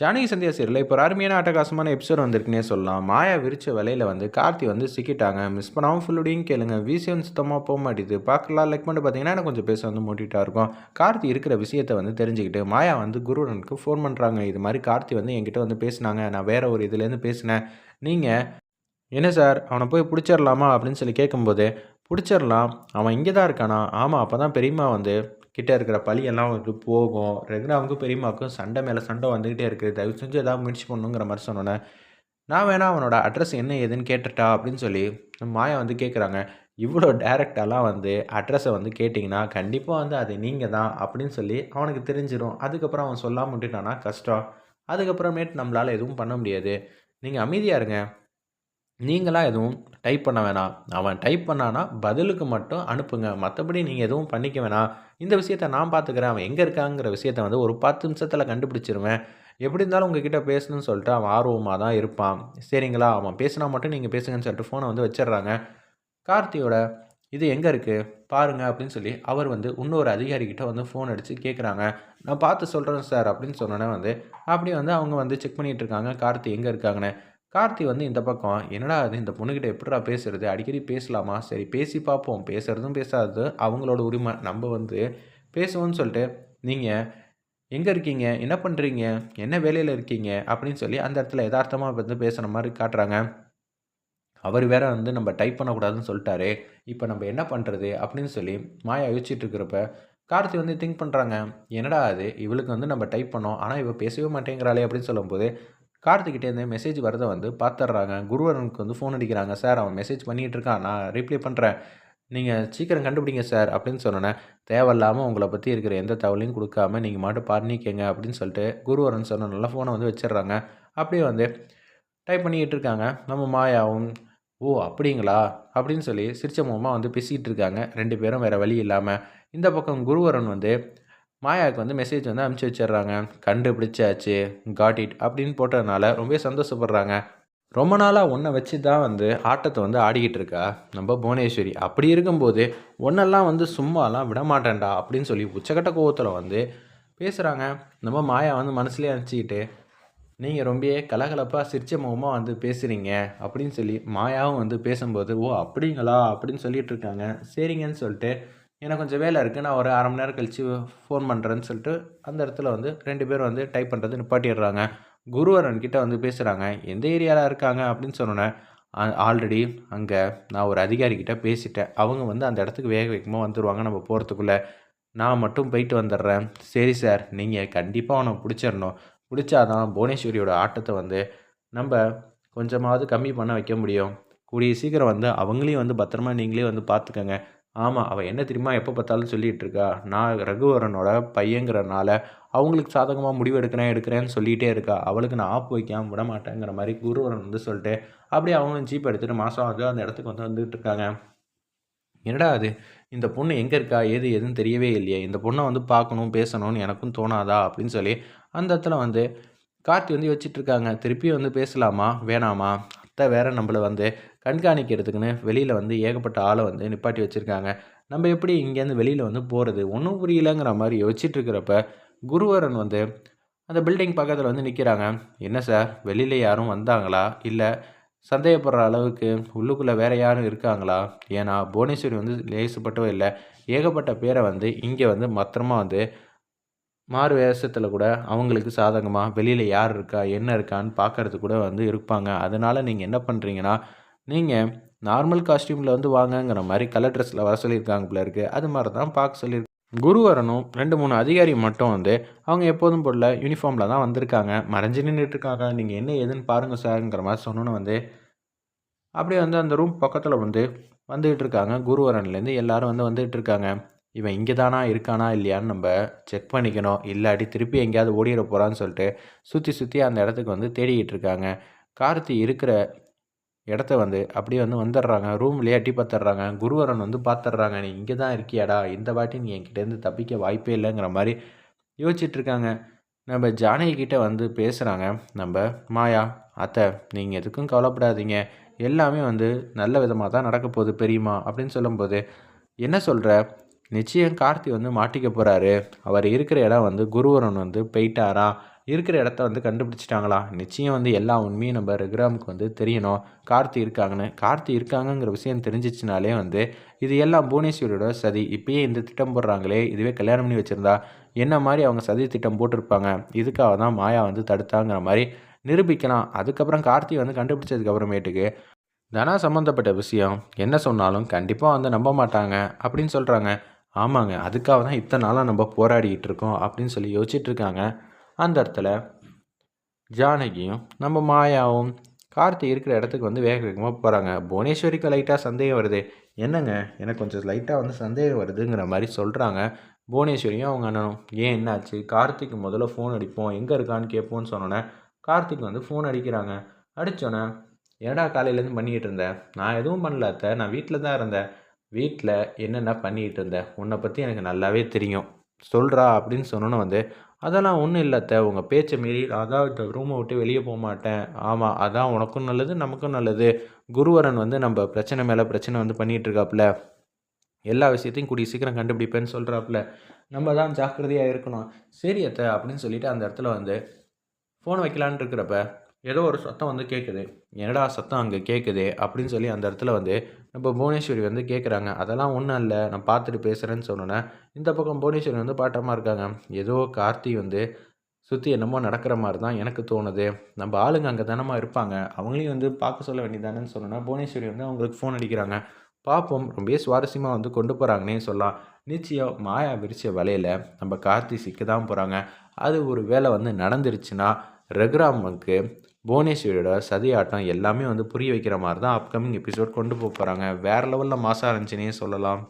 ஜானகி சந்தியா சீரியலில் இப்போ ஒரு அருமையான அட்டகாசமான எபிசோட் வந்திருக்குன்னே சொல்லலாம். மாயா விரிச்ச விலையில் வந்து கார்த்தி வந்து சிக்கிட்டாங்க. மிஸ் பண்ணாமல் ஃபுல்லுடையும் கேளுங்க. விஷயம் சுத்தமாக போக மாட்டேது பார்க்கலாம் லைக் பண்ணி பார்த்தீங்கன்னா எனக்கு கொஞ்சம் பேச வந்து மூட்டிகிட்டா இருக்கும். கார்த்தி இருக்கிற விஷயத்தை வந்து தெரிஞ்சுக்கிட்டு மாயா வந்து குருவனுக்கு ஃபோன் பண்ணுறாங்க இது மாதிரி கார்த்தி வந்து என்கிட்ட வந்து பேசினாங்க. நான் வேறு ஒரு இதுலேருந்து பேசினேன். நீங்கள் என்ன சார் அவனை போய் பிடிச்சிடலாமா அப்படின்னு சொல்லி கேட்கும்போது பிடிச்சிடலாம் அவன் இங்கே தான் இருக்கானா? ஆமாம் அப்போ தான் பெரியம்மா வந்து கிட்டே இருக்கிற பழியெல்லாம் வந்து போகும். ரெகுனாவுக்கும் பெரியம்மாவுக்கும் சண்டை மேலே சண்டை வந்துக்கிட்டே இருக்குது. தயவு செஞ்சு ஏதாவது முயற்சி பண்ணுங்கிற மாதிரி சொன்னோன்னே நான் வேணா அவனோட அட்ரஸ் என்ன ஏதுன்னு கேட்டுட்டா? அப்படின்னு சொல்லி மாயா வந்து கேட்குறாங்க இவ்வளோ டேரெக்டாலாம் வந்து அட்ரஸை வந்து கேட்டிங்கன்னா கண்டிப்பாக வந்து அது நீங்கள் தான் அப்படின்னு சொல்லி அவனுக்கு தெரிஞ்சிடும் அதுக்கப்புறம் அவன் சொல்லாமல் விட்டுட்டானா? கஷ்டம். அதுக்கப்புறமேட்டு நம்மளால் எதுவும் பண்ண முடியாது. நீங்கள் அமைதியாக இருங்க. நீங்களாம் எதுவும் டைப் பண்ண வேணாம். அவன் டைப் பண்ணானா பதிலுக்கு மட்டும் அனுப்புங்க. மற்றபடி நீங்கள் எதுவும் பண்ணிக்க வேணாம். இந்த விஷயத்த நான் பார்த்துக்கிறேன் அவன் எங்கே இருக்காங்கிற விஷயத்த வந்து ஒரு பத்து நிமிஷத்தில் கண்டுபிடிச்சிருவேன். எப்படி இருந்தாலும் உங்ககிட்ட பேசணும்னு சொல்லிட்டு அவன் ஆர்வமாக தான் இருப்பான். சரிங்களா? அவன் பேசினா மட்டும் நீங்கள் பேசுங்கன்னு சொல்லிட்டு ஃபோனை வந்து வச்சிடுறாங்க. கார்த்தியோட இது எங்கே இருக்குது பாருங்க அப்படின்னு சொல்லி அவர் வந்து இன்னொரு அதிகாரிக்கிட்ட வந்து ஃபோன் அடித்து கேட்குறாங்க நான் பார்த்து சொல்கிறேன் சார் அப்படின்னு சொன்னோன்னே வந்து அப்படியே வந்து அவங்க வந்து செக் பண்ணிகிட்டு இருக்காங்க. கார்த்தி எங்கே இருக்காங்கன்னு. கார்த்தி வந்து இந்த பக்கம் என்னடா அது இந்த பொண்ணுக்கிட்ட எப்படிடா பேசுறது? அடிக்கடி பேசலாமா? சரி பேசி பார்ப்போம் பேசுகிறதும் பேசாதது. அவங்களோட உரிமை. நம்ம வந்து பேசுவோம்னு சொல்லிட்டு நீங்கள் எங்கே இருக்கீங்க? என்ன பண்ணுறீங்க என்ன வேலையில் இருக்கீங்க? அப்படின்னு சொல்லி அந்த இடத்துல யதார்த்தமாக வந்து பேசுகிற மாதிரி காட்டுறாங்க. அவர் வேற வந்து நம்ம டைப் பண்ணக்கூடாதுன்னு சொல்லிட்டாரு. இப்போ நம்ம என்ன பண்ணுறது அப்படின்னு சொல்லி மாயா யோசிச்சுட்டு இருக்கிறப்ப கார்த்தி வந்து திங்க் பண்ணுறாங்க என்னடா அது இவளுக்கு வந்து நம்ம டைப் பண்ணோம். ஆனால் இவள் பேசவே மாட்டேங்கிறாளே அப்படின்னு சொல்லும்போது கார்த்திகிட்டேருந்து மெசேஜ் வரதை வந்து பார்த்துட்றாங்க. குருவரனுக்கு வந்து ஃபோன் அடிக்கிறாங்க. சார் அவன் மெசேஜ் பண்ணிகிட்டு இருக்கான். நான் ரிப்ளை பண்ணுறேன் நீங்கள் சீக்கிரம் கண்டுபிடிங்க சார் அப்படின்னு சொன்னோன்னே தேவையில்லாமல் உங்களை பற்றி இருக்கிற எந்த தகவலையும் கொடுக்காம நீங்கள் மட்டும் பண்ணிக்கங்க அப்படின்னு சொல்லிட்டு குருவரன் சொன்ன நல்லா ஃபோனை வந்து வச்சிடுறாங்க. அப்படியே வந்து டைப் பண்ணிக்கிட்டு இருக்காங்க. நம்ம மாயாவும் ஓ அப்படிங்களா? அப்படின்னு சொல்லி சிரிச்ச முகமாக வந்து பேசிக்கிட்டு இருக்காங்க. ரெண்டு பேரும் வேறு வழி இல்லாமல் இந்த பக்கம் குருவரன் வந்து மாயாவுக்கு வந்து மெசேஜ் வந்து அனுப்பிச்சி வச்சிடுறாங்க. கண்டுபிடிச்சாச்சு காட் இட் அப்படின்னு போட்டதுனால ரொம்ப சந்தோஷப்படுறாங்க. ரொம்ப நாளாக ஒன்றை வச்சு தான் வந்து ஆட்டத்தை வந்து ஆடிக்கிட்டு இருக்கா? நம்ம புவனேஸ்வரி அப்படி இருக்கும்போது ஒன்றெல்லாம் வந்து சும்மாலாம் விட மாட்டேன்டா அப்படின்னு சொல்லி உச்சக்கட்ட கோவத்தில் வந்து பேசுகிறாங்க நம்ம மாயா வந்து மனசுலேயே அனுப்பிச்சிக்கிட்டு நீங்கள் ரொம்ப கலகலப்பாக சிரிச்ச முகமாக வந்து பேசுகிறீங்க அப்படின்னு சொல்லி மாயாவும் வந்து பேசும்போது ஓ அப்படிங்களா? அப்படின்னு சொல்லிட்டு இருக்காங்க. சரிங்கன்னு சொல்லிட்டு எனக்கு கொஞ்சம் வேலை இருக்குது நான் ஒரு அரை மணி நேரம் கழித்து ஃபோன் பண்ணுறேன்னு சொல்லிட்டு அந்த இடத்துல வந்து ரெண்டு பேரும் வந்து டைப் பண்ணுறது நிப்பாட்டிடுறாங்க. குருவரன் கிட்டே வந்து பேசுகிறாங்க எந்த ஏரியாவில் இருக்காங்க? அப்படின்னு சொன்னோன்னே ஆல்ரெடி அங்கே நான் ஒரு அதிகாரிக்கிட்ட பேசிட்டேன். அவங்க வந்து அந்த இடத்துக்கு வேக வேகமாக வந்துடுவாங்க நம்ம போகிறதுக்குள்ளே நான் மட்டும் போயிட்டு வந்துடுறேன். சரி சார் நீங்கள் கண்டிப்பாக அவனை பிடிச்சிடணும். பிடிச்சாதான் புவனேஸ்வரியோட ஆட்டத்தை வந்து நம்ம கொஞ்சமாவது கம்மி பண்ண வைக்க முடியும். கூடிய சீக்கிரம் வந்து அவங்களையும் வந்து பத்திரமா நீங்களே வந்து பார்த்துக்கங்க ஆமாம் அவள் என்ன தெரியுமா எப்போ பார்த்தாலும் சொல்லிகிட்டு இருக்கா? நான் ரகுவரனோட பையங்கிறனால அவங்களுக்கு சாதகமாக முடிவு எடுக்கிறேன் எடுக்கிறேன்னு சொல்லிகிட்டே இருக்கா. அவளுக்கு நான் ஆப் வைக்காமல் விட மாட்டேங்கிற மாதிரி குருவரன் வந்து சொல்லிட்டு அப்படியே அவங்களும் ஜீப் எடுத்துகிட்டு மாதம் வந்து அந்த இடத்துக்கு வந்து வந்துகிட்டு இருக்காங்க. என்னடா அது? இந்த பொண்ணு எங்கே இருக்கா? ஏது எதுன்னு தெரியவே இல்லையே. இந்த பொண்ணை வந்து பார்க்கணும் பேசணும்னு எனக்கும் தோணாதா? அப்படின்னு சொல்லி அந்த இடத்துல வந்து கார்த்தி வந்து வச்சுட்டு இருக்காங்க. திருப்பி வந்து பேசலாமா? வேணாமா? வேறு நம்மளை வந்து கண்காணிக்கிறதுக்குன்னு வெளியில் வந்து ஏகப்பட்ட ஆளை வந்து நிப்பாட்டி வச்சுருக்காங்க. நம்ம எப்படி இங்கேருந்து வெளியில் வந்து போகிறது ஒன்றும் புரியலங்கிற மாதிரி யோசிச்சுட்டு இருக்கிறப்ப குருவரன் வந்து அந்த பில்டிங் பக்கத்தில் வந்து நிற்கிறாங்க என்ன சார் வெளியில் யாரும் வந்தாங்களா? இல்லை சந்தேகப்படுற அளவுக்கு உள்ளுக்குள்ளே வேறு யாரும் இருக்காங்களா? ஏன்னா புவனேஸ்வரி வந்து லேசுப்பட்டவே இல்லை. ஏகப்பட்ட பேரை வந்து இங்கே வந்து மொத்தமாக வந்து மாறு வேஷத்தில் கூட அவங்களுக்கு சாதகமாக வெளியில் யார் இருக்கா என்ன இருக்கான்னு பார்க்கறது கூட வந்து இருப்பாங்க. அதனால் நீங்கள் என்ன பண்ணுறீங்கன்னா நீங்கள் நார்மல் காஸ்டியூமில் வந்து வாங்கங்கிற மாதிரி கலர் ட்ரெஸ்ஸில் வர சொல்லியிருக்காங்க போல இருக்குது அது மாதிரி தான் பார்க்க சொல்லியிருக்காங்க குருவரனும் ரெண்டு மூணு அதிகாரி மட்டும் வந்து அவங்க எப்போதும் போடல யூனிஃபார்மில் தான் வந்திருக்காங்க. மறைஞ்சு நின்றுட்டுருக்காங்க நீங்கள் என்ன ஏதுன்னு பாருங்கள் சார்ங்கிற மாதிரி சொன்னோன்னு வந்து அப்படியே வந்து அந்த ரூம் பக்கத்தில் வந்து வந்துகிட்டு இருக்காங்க. குருவரன்லேருந்து எல்லோரும் வந்து வந்துகிட்டு இருக்காங்க. இவன் இங்கே தானா இருக்கானா இல்லையான்னு நம்ம செக் பண்ணிக்கணும். இல்லாட்டி திருப்பி எங்கேயாவது ஓடிட போகிறான்னு சொல்லிட்டு சுற்றி சுற்றி அந்த இடத்துக்கு வந்து தேடிக்கிட்டு இருக்காங்க. கார்த்தி இருக்கிற இடத்த வந்து அப்படியே வந்து வந்துடுறாங்க. ரூம்லேயே அட்டி பார்த்துட்றாங்க. குருவரன் வந்து பார்த்துட்றாங்க. நீ இங்கே தான் இருக்கியாடா? இந்த வாட்டி நீ என்கிட்டேருந்து தப்பிக்க வாய்ப்பே இல்லைங்கிற மாதிரி யோசிச்சுட்ருக்காங்க நம்ம ஜானகிக்கிட்ட வந்து பேசுகிறாங்க நம்ம மாயா அத்தை நீங்கள் எதுக்கும் கவலைப்படாதீங்க. எல்லாமே வந்து நல்ல விதமாக தான் நடக்க போகுது பெரியம்மா. அப்படின்னு சொல்லும்போது என்ன சொல்கிற நிச்சயம் கார்த்தி வந்து மாட்டிக்க போகிறாரு அவர் இருக்கிற இடம் வந்து குருவரன் வந்து போயிட்டாரா? இருக்கிற இடத்த வந்து கண்டுபிடிச்சிட்டாங்களா? நிச்சயம் வந்து எல்லா உண்மையும் நம்ம ரகுராமுக்கு வந்து தெரியணும். கார்த்தி இருக்காங்கன்னு. கார்த்தி இருக்காங்கங்கிற விஷயம் தெரிஞ்சிச்சுனாலே வந்து இது எல்லாம் புவனேஸ்வரியோட சதி. இப்பயே இந்த திட்டம் போடுறாங்களே. இதுவே கல்யாணம் பண்ணி வச்சுருந்தா என்ன மாதிரி அவங்க சதி திட்டம் போட்டிருப்பாங்க? இதுக்காக தான் மாயா வந்து தடுத்தாங்கிற மாதிரி நிரூபிக்கலாம். அதுக்கப்புறம் கார்த்தி வந்து கண்டுபிடிச்சதுக்கு அப்புறமேட்டுக்கு தனா சம்மந்தப்பட்ட விஷயம். என்ன சொன்னாலும் கண்டிப்பாக வந்து நம்ப மாட்டாங்க அப்படின்னு சொல்கிறாங்க ஆமாங்க அதுக்காக தான் இத்தனை நாளாக நம்ம போராடிக்கிட்டு இருக்கோம் அப்படின்னு சொல்லி யோசிச்சுட்டு இருக்காங்க. அந்த இடத்துல ஜானகியும் நம்ம மாயாவும் கார்த்தி இருக்கிற இடத்துக்கு வந்து வேக வேகமாக போகிறாங்க புவனேஸ்வரிக்கு லைட்டாக சந்தேகம் வருது. என்னங்க எனக்கு கொஞ்சம் லைட்டாக வந்து சந்தேகம் வருதுங்கிற மாதிரி சொல்கிறாங்க புவனேஸ்வரியும் அவங்க அண்ணனும் ஏன் என்னாச்சு? கார்த்திக்கு முதல்ல ஃபோன் அடிப்போம். எங்கே இருக்கான்னு கேட்போம்னு சொன்னோன்னே கார்த்திக் வந்து ஃபோன் அடிக்கிறாங்க. அடித்தோன்னே ஏடா காலையிலேருந்து பண்ணிக்கிட்டு இருந்தேன் நான் எதுவும் பண்ணல அத்தை. நான் வீட்டில் தான் இருந்தேன். வீட்டில் என்னென்ன பண்ணிக்கிட்டு இருந்தேன் உன்னை பற்றி எனக்கு நல்லாவே தெரியும். சொல்கிறா அப்படின்னு சொன்னோன்னு வந்து அதெல்லாம் ஒன்றும் இல்லை அத்தை உங்கள் பேச்சை மீறி அதான் இந்த ரூமை விட்டு வெளியே போக மாட்டேன். ஆமாம் அதான் உனக்கும் நல்லது நமக்கும் நல்லது. குருவரன் வந்து நம்ம பிரச்சனை மேலே பிரச்சனை வந்து பண்ணிகிட்டு இருக்காப்புல எல்லா விஷயத்தையும் கூடிய சீக்கிரம் கண்டுபிடிப்பேன்னு சொல்கிறாப்புல நம்ம தான் ஜாக்கிரதையாக இருக்கணும். சரி அத்தை அப்படின்னு சொல்லிட்டு அந்த இடத்துல வந்து ஃபோன் வைக்கலான்ட்டு இருக்கிறப்ப ஏதோ ஒரு சத்தம் வந்து கேட்குது என்னடா சத்தம் அங்கே கேட்குது அப்படின்னு சொல்லி அந்த இடத்துல வந்து நம்ம புவனேஸ்வரி வந்து கேட்குறாங்க அதெல்லாம் ஒன்றும் இல்லை நான் பார்த்துட்டு பேசுகிறேன்னு சொன்னோன்னே இந்த பக்கம் புவனேஸ்வரி வந்து பாட்டமாக இருக்காங்க. ஏதோ கார்த்தி வந்து சுற்றி என்னமோ நடக்கிற மாதிரி தான் எனக்கு தோணுது. நம்ம ஆளுங்க அங்கே தானமா இருப்பாங்க. அவங்களையும் வந்து பார்க்க சொல்ல வேண்டியதானேன்னு சொன்னோன்னா புவனேஸ்வரி வந்து அவங்களுக்கு ஃபோன் அடிக்கிறாங்க. பார்ப்போம் ரொம்ப சுவாரஸ்யமாக வந்து கொண்டு போகிறாங்கன்னே சொல்லலாம். நிச்சயம் மாயா விரிச்ச வலையில் நம்ம கார்த்தி சிக்க தான் போகிறாங்க அது ஒரு வேலை வந்து நடந்துருச்சுன்னா ரகுராமுக்கு புவனேஸ்வரியோட சதி ஆட்டம் எல்லாமே வந்து புரிய வைக்கிற மாதிரி தான் அப்கமிங் எபிசோட் கொண்டு போக போகிறாங்க வேறு லெவலில் மாசாக இருந்துச்சுன்னே சொல்லலாம்.